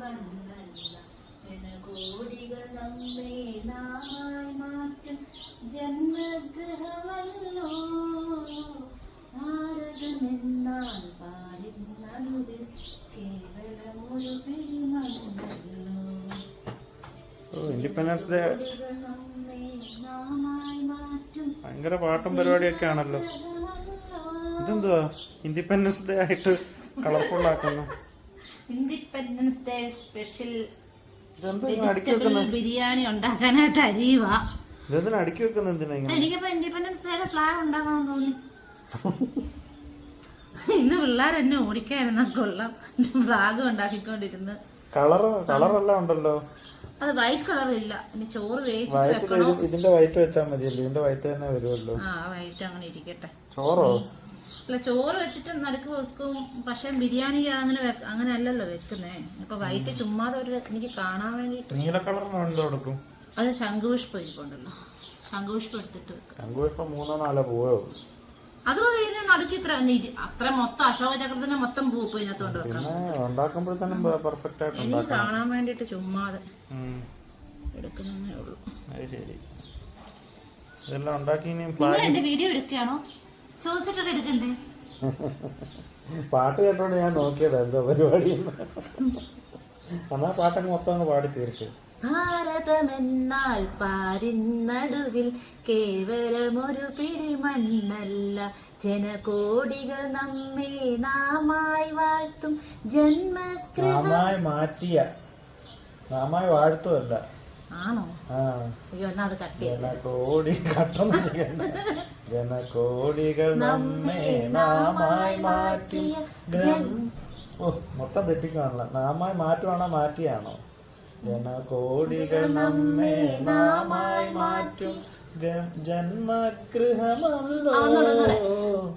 മണ്ണല്ല ജനകോടികൾ നമ്മെ നാമായി മാറ്റും. ജന്മഗ്രഹമല്ലോ. ഭാരതമെന്നാൽ പാരിൻ നടുവിൽ കേവലം ഒരു പിടി ഇൻഡിപെൻഡൻസ് ഡേ ഭയങ്കര പാട്ടും പരിപാടിയൊക്കെ ആണല്ലോ. ഇതെന്തുവാ? ഇൻഡിപെൻഡൻസ് ഡേ ആയിട്ട് കളർഫുൾ ആക്കുന്നു. Independence day special vegetable biryani ഉണ്ടാക്കാനായിട്ട് അരിയുക. എനിക്കിപ്പോ ഇൻഡിപെൻഡൻസ് ഡേയുടെ ഫ്ലാഗ് ഉണ്ടാക്കണം തോന്നി. ഇന്ന് പിള്ളേർ എന്നെ ഓടിക്കായിരുന്ന? കൊള്ളാം. ഫ്ലാഗ് ഉണ്ടാക്കിക്കൊണ്ടിരുന്ന്. ഉണ്ടല്ലോ. അത് വൈറ്റ് കളർ ഇല്ല. ഇനി ചോറ് വേവിച്ചിട്ട് ഇതിന്റെ വൈറ്റ് വെച്ചാൽ മതിയല്ലോ. ഇതിന്റെ വൈറ്റ് തന്നെ വരുമല്ലോ ആ വൈറ്റ് അങ്ങനെ ഇരിക്കട്ടെ. ചോറോ? അല്ല ചോറ് വെച്ചിട്ട് നടുക്ക് വെക്കും. പക്ഷെ ബിരിയാണി അങ്ങനെ അങ്ങനെ അല്ലല്ലോ വെക്കുന്നേ. അപ്പൊ വൈറ്റ് ചുമ്മാതെ ഒരു എനിക്ക് കാണാൻ വേണ്ടിട്ട് നീല കളറിന് എന്തോ എടുക്കും അത് ശംഖുപുഷ്പ ഇരിപ്പുണ്ടല്ലോ ശംഖുപുഷ്പ എടുത്തിട്ട് വെക്കാം. അങ്കുവിപ്പം മൂന്നോ നാലോ ഉള്ളൂ. അത് ഇതിന് നടുക്ക് ഇത്ര അത്ര മൊത്തം അശോക ചക്രത്തിന്റെ മൊത്തം പൂ ഇതിനകത്ത് കൊണ്ട് വെക്കാം പെർഫെക്റ്റ് ആയിട്ട് എനിക്ക് കാണാൻ വേണ്ടിട്ട് ചുമ്മാതെ. എടുക്കുന്നേ ഉള്ളൂ. ശരി. ഇതെല്ലാം ഉണ്ടാക്കി വീഡിയോ എടുക്കുകയാണോ? ചോദിച്ചിട്ടൊക്കെ എടുക്കണ്ടേ? പാട്ട് കേട്ടോണ്ട് ഞാൻ നോക്കിയതാ എന്താ പരിപാടി എന്നാ. പാട്ടങ്ങ് മൊത്തം അങ്ങ് പാടി തീർച്ച ഭാരതമെന്നാൽ പാരിന്നടുവിൽ കേവലമൊരു പിടിമണ്ണല്ല. ജനകോടികൾ നമ്മെ നാമായി വാഴ്ത്തും ജന്മ നാമായി മാറ്റിയ നാമായി വാഴ്ത്തുമല്ല ആണോ? ആ. അയ്യോ എന്നാ അത് കട്ട് ചെയ്ത് ജനകോടി കട്ടൊന്നും ചെയ്യണ്ട ജനകോടികൾ നമ്മെ നാമായി മാറ്റിയ ഓ മൊത്തം തെറ്റിക്കാണല്ല. നാമായി മാറ്റുവാണോ മാറ്റിയാണോ? ജനകോടികൾ നമ്മെ നാമായി മാറ്റും. ജന്മഗൃഹമല്ലോ. ആ, ഒന്നൂടെ, ഒന്നൂടെ.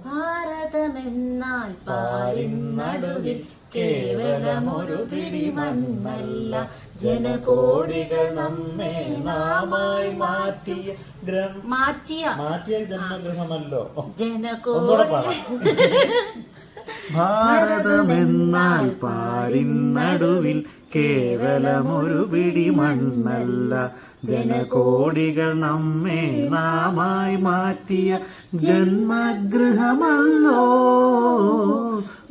ഭാരതമെന്നാൽ കേവലമൊരു പിടിമണ്ണല്ല. ജനകോടികൾ നമ്മെ നാമായി മാറ്റിയ മാറ്റിയ. മാറ്റിയ ജന്മഗൃഹമല്ലോ. ജനകോടി ഭാരതമെന്നാൽ പാരിന്നടുവിൽ കേവലമൊരു പിടി മണ്ണല്ല. ജനകോടികൾ നമ്മെ നാമായി മാറ്റിയ ജന്മഗൃഹമല്ലോ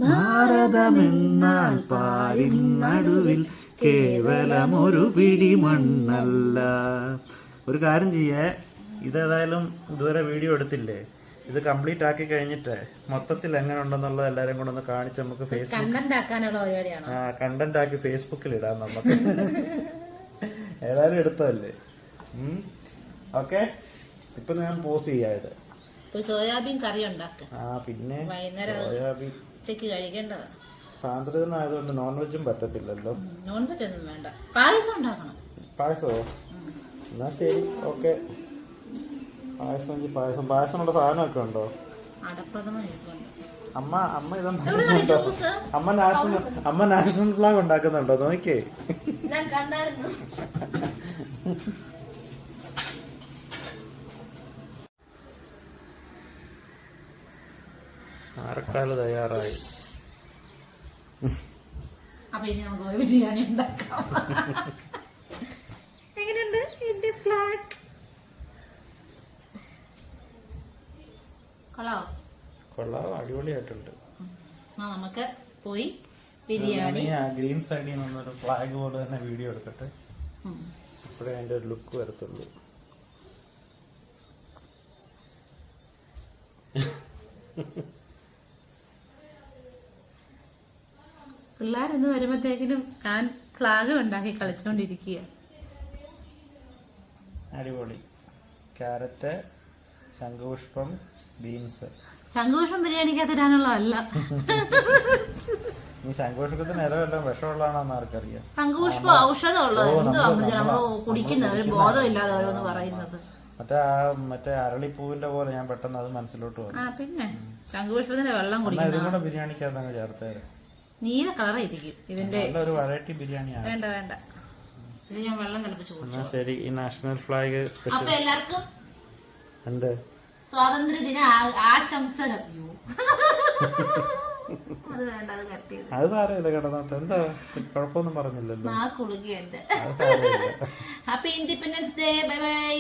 ഭാരതമെന്നാൽ പാരിന്നടുവിൽ കേവലമൊരു പിടി മണ്ണല്ല. ഒരു കാര്യം ചെയ്യേ. ഇതേതായാലും ഇതുവരെ വീഡിയോ എടുത്തില്ലേ? ഇത് കംപ്ലീറ്റ് ആക്കി കഴിഞ്ഞിട്ട് മൊത്തത്തിൽ എങ്ങനെ ഉണ്ടെന്നുള്ളത് എല്ലാരും കൂടെ ഒന്ന് കാണിച്ച് നമുക്ക് ഫേസ്ബുക്ക് ആ കണ്ടന്റ് ആക്കി ഫേസ്ബുക്കിൽ ഇടാം നമുക്ക്. ഏതായാലും എടുത്തതല്ലേ? ഓക്കെ. ഇപ്പൊ ഞാൻ പോസ് ചെയ്യാത് സോയാബീൻ കറി ഉണ്ടാക്ക. ആ പിന്നെ സോയാബീൻ. ഉച്ചയ്ക്ക് കഴിക്കേണ്ടതാ. സാന്ദ്രതനായതുകൊണ്ട് നോൺ വെജും പറ്റത്തില്ലല്ലോ. നോൺ വെജ് ഒന്നും വേണ്ട. പായസം ഉണ്ടാക്കണം. പായസമോ? എന്നാ ശരി. ഓക്കെ. പായസം എങ്കിൽ പായസം. പായസമുള്ള സാധനമൊക്കെ ഉണ്ടോ? അമ്മ അമ്മ ഇതൊന്നും? അമ്മ നാഷണൽ അമ്മ നാഷണൽ ഫ്ലാഗ് ഉണ്ടാക്കുന്നുണ്ടോ? നോക്കേ ആരക്കാൽ തയ്യാറായി. അപ്പൊ ഇനി നമുക്ക് ബിരിയാണി ഉണ്ടാക്കാം. കൊള്ളാവോ? കൊള്ളാം അടിപൊളിയായിട്ടുണ്ട്. നമുക്ക് പോയി ബിരിയാണി. ഗ്രീൻ സൈഡിൽ നിന്നൊരു ഫ്ലാഗ് പോലെ തന്നെ വീഡിയോ എടുക്കട്ടെ. അപ്പോഴേ അതിന്റെ ഒരു ലുക്ക് വരത്തുള്ളൂ. പിള്ളേരെന്ന് വരുമ്പത്തേക്കിനും ഞാൻ ഫ്ലാഗ് ഉണ്ടാക്കി കളിച്ചോണ്ടിരിക്കുക. അടിപൊളി. Carrot ശംഖുപുഷ്പം beans. സങ്കോഷം ബിരിയാണിക്കകത്ത് തരാനുള്ളതല്ല ഈ സങ്കോഷത്തിന് ഇലവെല്ലാം വിഷമുള്ളതാണെന്ന് ആർക്കറിയാം. സങ്കോഷം ഔഷധമുള്ളത്. എന്തോ നമ്മൾ കുടിക്കുന്ന ഒരു ബോധമില്ലാതെ ഓരോന്ന് പറയുന്നത്. മറ്റേ ആ മറ്റേ അരളിപ്പൂവിന്റെ പോലെ ഞാൻ പെട്ടെന്ന് അത് മനസ്സിലോട്ട് വന്നു. പിന്നെ? ശംഖുപുഷ്പത്തിന്റെ വെള്ളം എന്നാ കുടിക്കുന്ന ഇതും കൂടെ ബിരിയാണിക്കകത്ത് അങ്ങ് ചേർത്തേരെ. നീല കളറായിരിക്കും ഇതിന്റെ ഒരു വെറൈറ്റി ബിരിയാണിയാണ്. വേണ്ട വേണ്ട. ഇത് ഞാൻ വെള്ളം തിളപ്പിച്ച് ശരി ഈ നാഷണൽ ഫ്ലാഗ് സ്പെഷ്യൽ. എല്ലാവർക്കും എന്ത്? സ്വാതന്ത്ര്യ ദിന ആശംസകൾ. അയ്യോ. അത് വേണ്ട അത് കട്ട് ചെയ്ത്. അത് സാരമില്ല കിടന്നോട്ടെ എന്താ? കുഴപ്പമൊന്നും പറഞ്ഞില്ലല്ലോ. ആ കുളുകിയുണ്ട് happy independence day bye bye